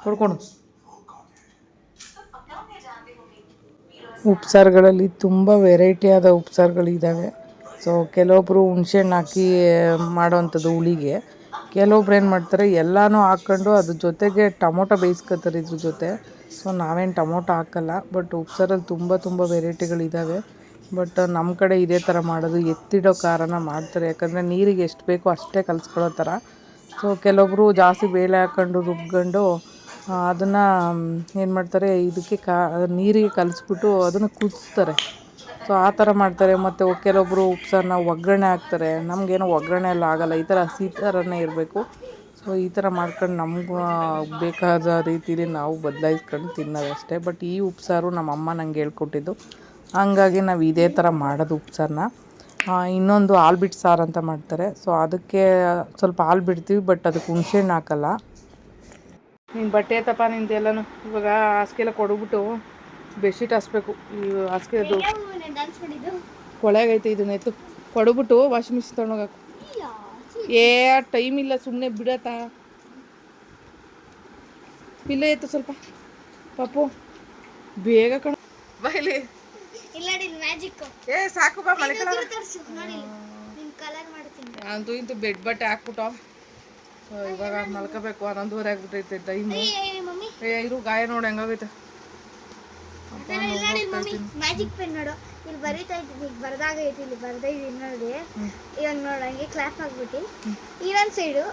ಕೊಡ್ಕೊಡು. ಉಪ್ಸಾರುಗಳಲ್ಲಿ ತುಂಬ ವೆರೈಟಿ ಆದ ಉಪ್ಸಾರುಗಳಿದ್ದಾವೆ ಸೊ ಕೆಲವೊಬ್ಬರು ಹುಣ್ಸೆಹಣ್ಣು ಹಾಕಿ ಮಾಡೋವಂಥದ್ದು ಹುಳಿಗೆ. ಕೆಲವೊಬ್ರು ಏನು ಮಾಡ್ತಾರೆ, ಎಲ್ಲನೂ ಹಾಕ್ಕೊಂಡು ಅದ್ರ ಜೊತೆಗೆ ಟೊಮೊಟೊ ಬೇಯಿಸ್ಕೊತಾರೆ ಇದ್ರ ಜೊತೆ. ಸೊ ನಾವೇನು ಟೊಮೊಟೊ ಹಾಕಲ್ಲ ಬಟ್ ಉಪ್ಸಾರಲ್ಲಿ ತುಂಬ ತುಂಬ ವೆರೈಟಿಗಳಿದ್ದಾವೆ ಬಟ್ ನಮ್ಮ ಕಡೆ ಇದೇ ಥರ ಮಾಡೋದು, ಎತ್ತಿಡೋ ಖಾರನ ಮಾಡ್ತಾರೆ. ಯಾಕಂದರೆ ನೀರಿಗೆ ಎಷ್ಟು ಬೇಕೋ ಅಷ್ಟೇ ಕಲಿಸ್ಕೊಳ್ಳೋ ಥರ ಸೊ ಕೆಲವೊಬ್ಬರು ಜಾಸ್ತಿ ಬೇಳೆ ಹಾಕ್ಕೊಂಡು ರುಬ್ಕೊಂಡು ಅದನ್ನು ಏನು ಮಾಡ್ತಾರೆ, ಇದಕ್ಕೆ ಕಾ, ನೀರಿಗೆ ಕಲಿಸ್ಬಿಟ್ಟು ಅದನ್ನು ಕುದಿಸ್ತಾರೆ. ಸೊ ಆ ಥರ ಮಾಡ್ತಾರೆ. ಮತ್ತು ಕೆಲವೊಬ್ಬರು ಉಪ್ಸಾರನ್ನ ಒಗ್ಗರಣೆ ಹಾಕ್ತಾರೆ. ನಮಗೇನು ಒಗ್ಗರಣೆ ಎಲ್ಲ ಆಗಲ್ಲ. ಈ ಥರ ಹಸಿ ಥರನೇ ಇರಬೇಕು. ಸೊ ಈ ಥರ ಮಾಡ್ಕೊಂಡು ನಮಗೂ ಬೇಕಾದ ರೀತಿಲಿ ನಾವು ಬದಲಾಯಿಸ್ಕೊಂಡು ತಿನ್ನೋದು ಅಷ್ಟೇ. ಬಟ್ ಈ ಉಪ್ಸಾರು ನಮ್ಮ ಅಮ್ಮ ನಂಗೆ ಹೇಳ್ಕೊಟ್ಟಿದ್ದು. ಹಂಗಾಗಿ ನಾವು ಇದೇ ಥರ ಮಾಡೋದು ಉಪ್ಸಾರನ್ನ ಇನ್ನೊಂದು ಆಲ್ಬಿಟ್ಟು ಸಾರು ಅಂತ ಮಾಡ್ತಾರೆ. ಸೊ ಅದಕ್ಕೆ ಸ್ವಲ್ಪ ಹಾಲು ಬಿಡ್ತೀವಿ. ಬಟ್ ಅದಕ್ಕೆ ಹುಣ್ಸೆಹಣ್ಣು ಹಾಕಲ್ಲ. ನೀನು ಬಟ್ಟೆ ತಪ್ಪ ನಿಂದು ಎಲ್ಲನೂ. ಇವಾಗ ಹಾಸಿಗೆಲ್ಲ ಕೊಡ್ಬಿಟ್ಟು ಬೆಡ್ಶೀಟ್ ಹಾಸ್ಬೇಕು. ಈ ಹಾಸಿಗೆ ಅದು ಕೊಳೆಗೈತೆ ಇದನ್ನ ಎತ್ತು ಕೊಡ್ಬಿಟ್ಟು ವಾಷಿಂಗ್ ಮಿಷಿನ್ ತೊಗೊಂಡೋಗಾಕು ಏ ಟೈಮ್ ಇಲ್ಲ ಸುಮ್ಮನೆ ಬಿಡತ್ತ. ಪಿಲ್ಲ ಎತ್ತು ಸ್ವಲ್ಪ. ಪಾಪು ಬೇಗ ಕಣ ಬೈಲಿ ಏ ಸಾಕು ಬಾ ಮಾಡ್ತೀನಿ. ಅಂತೂ ಇಂತೂ ಬೆಡ್ ಬಟ್ಟೆ ಹಾಕ್ಬಿಟ್ಟು. ಸೊ ಇವಾಗ ಮಲ್ಕೋಬೇಕು ಹನ್ನೊಂದುವರೆ ಆಗ್ಬಿಟ್ಟೈತೆ ಟೈಮು ಏ ಇರು ಗಾಯ ನೋಡಿ ಹೆಂಗಾಗೈತೆ? ಮ್ಯಾಜಿಕ್ ಪೆನ್ ನೋಡು. ಇಲ್ಲಿ ಬರೀತಾ ಇದ್ದೀನಿ ಈಗ ಬರ್ದಾಗ ಐತಿ ಇಲ್ಲಿ ಇದ್ದೀನಿ ನೋಡಿ. ಇವಾಗ ನೋಡು ಹಂಗೆ ಕ್ಲಾಪ್ ಆಗ್ಬಿಟ್ಟು. ಇನ್ನೊಂದು ಸೈಡು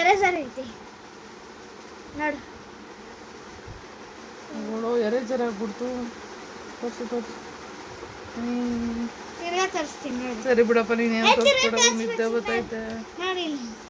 ಎರೇಸರ್ ಐತಿ. ನೋಡು. ನೋಡು ಎರೇಸರ್ ಆಗ್ಬಿಡ್ತು. ತೋರಿಸು ತೋರಿಸು. ತಿರ್ಗಾ ತರಿಸ್ತೀನಿ ನೋಡಿ. ಸರಿ ಬಿಡಪ್ಪ ನೀನೇನು ತೋರಿಸ್ಬಿಡೋದು ನಿದ್ದೆ ಬರ್ತೈತೆ ನೋಡಿ